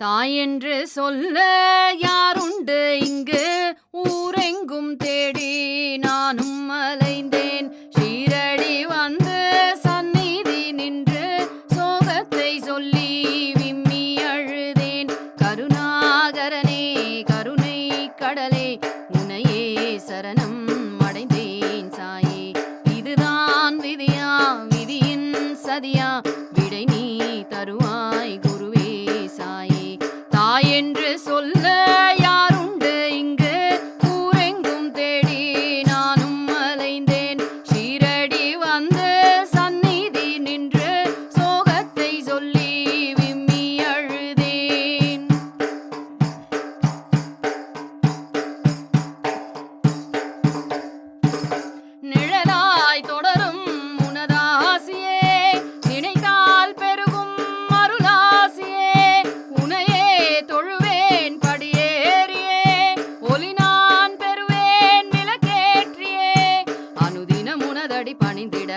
தாயென்று சொல்ல யாருண்டு? இங்கு ஊரெங்கும் தேடி நானும் பணிந்ததடி பணிந்திட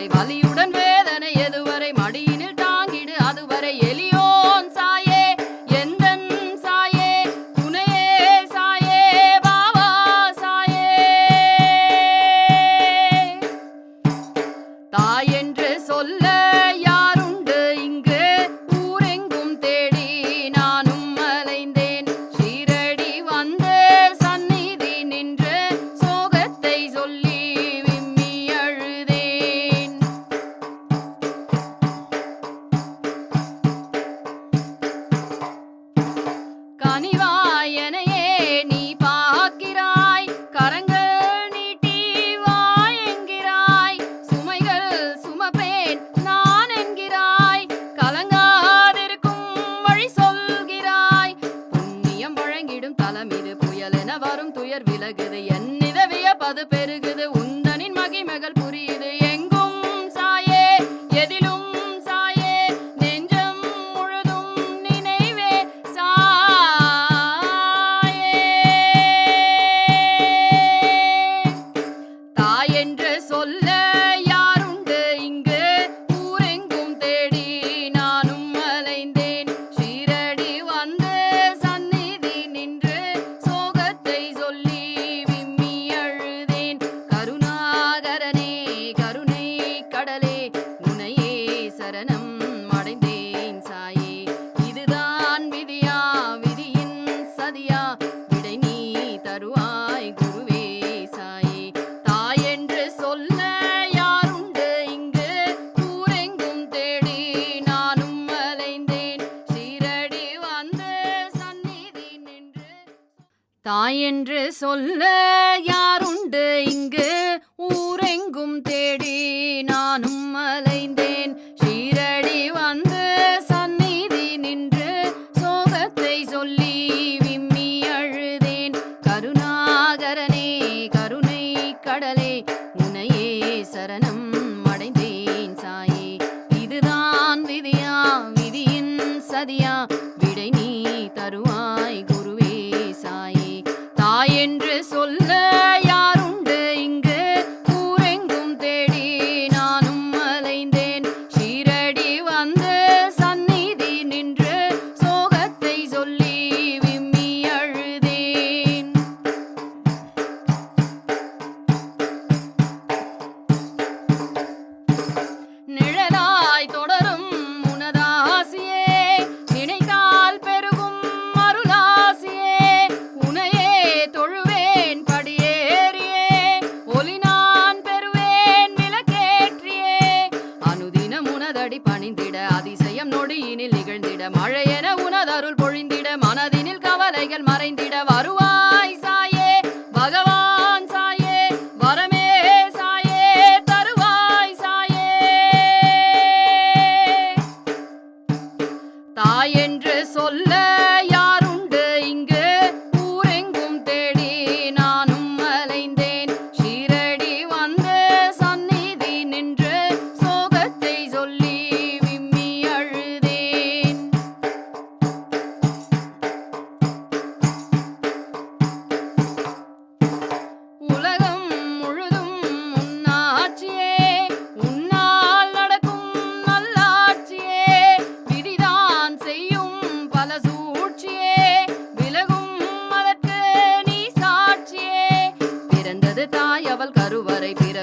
dei valli உயர் விலகுது என்ன தாயென்று சொல்ல யாருண்டு? இங்கு ஊரெங்கும் தேடி நானும்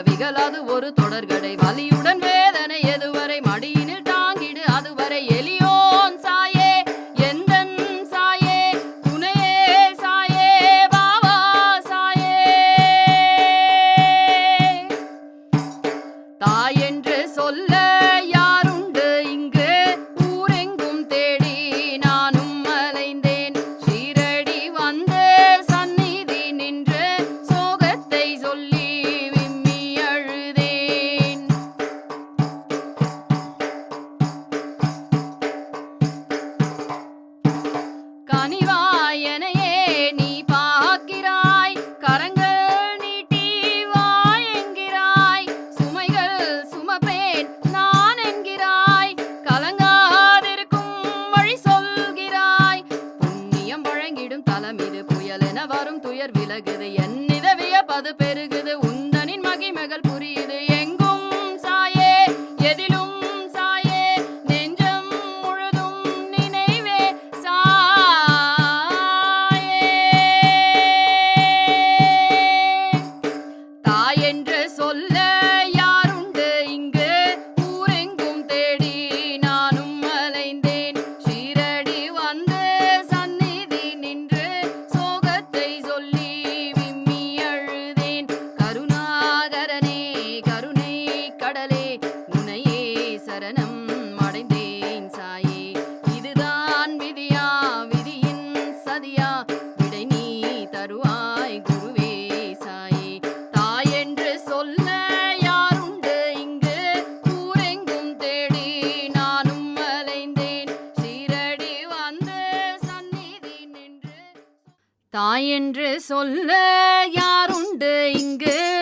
விகலாது ஒரு தொடர்கடை பது பெருகுது. உந்தனின் மகிமகள் புரியுது. எங்கும் சாயே எதிலும் சாயே நெஞ்சம் முழுதும் நினைவே சாயே. தாய் என்று சொல்ல தாயென்று சொல்ல யாருண்டு இங்கு?